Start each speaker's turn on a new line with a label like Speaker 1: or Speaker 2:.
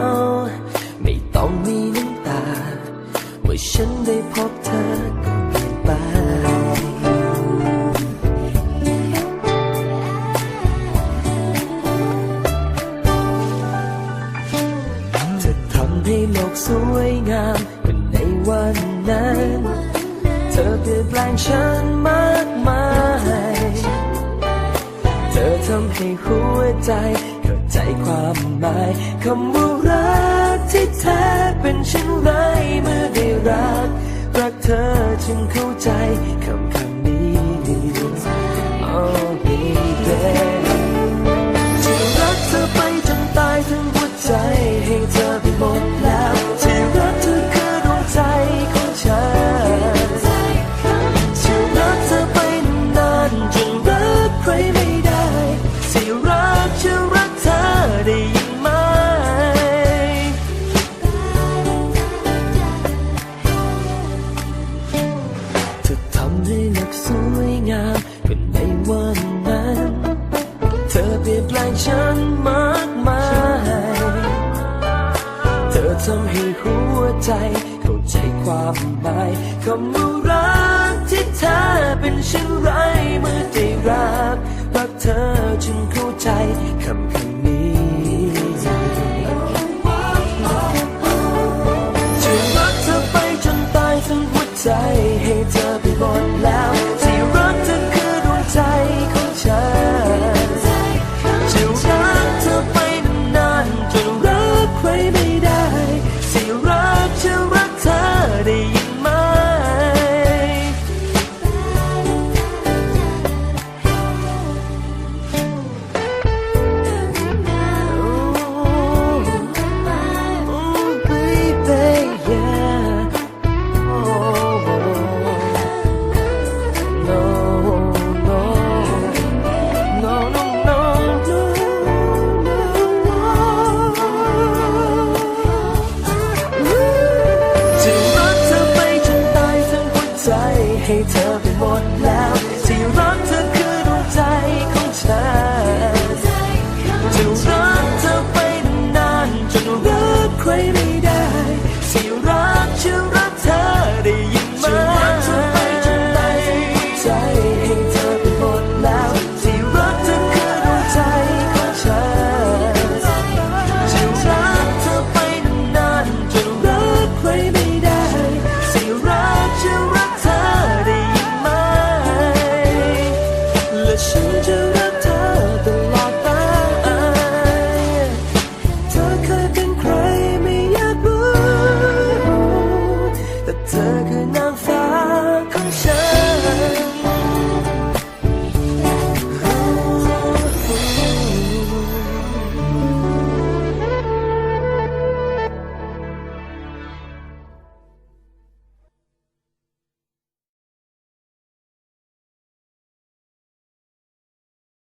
Speaker 1: า ไม่ต้องมีน้ำตา เมื่อฉันได้พบเธอก็เปลี่ยนไปเธอทำให้โลกสวยงามเป็นในวันนั้น เธอเปลี่ยนแปลงฉันมากมาย เธอทำให้หัวใจายคำว่ารักที่แท้เป็นเช่นไรเมื่อได้รัก รักเธอจึงเข้าใจคำคำนี้ Oh เธอเปลี่ยนแปลงฉันมากมาย เธอทำให้หัวใจเข้าใจความหมายคำว่ารักที่เธอเป็นเช่นไรเมื่อได้รัก ให้เธอไปหมดแล้ว 难飞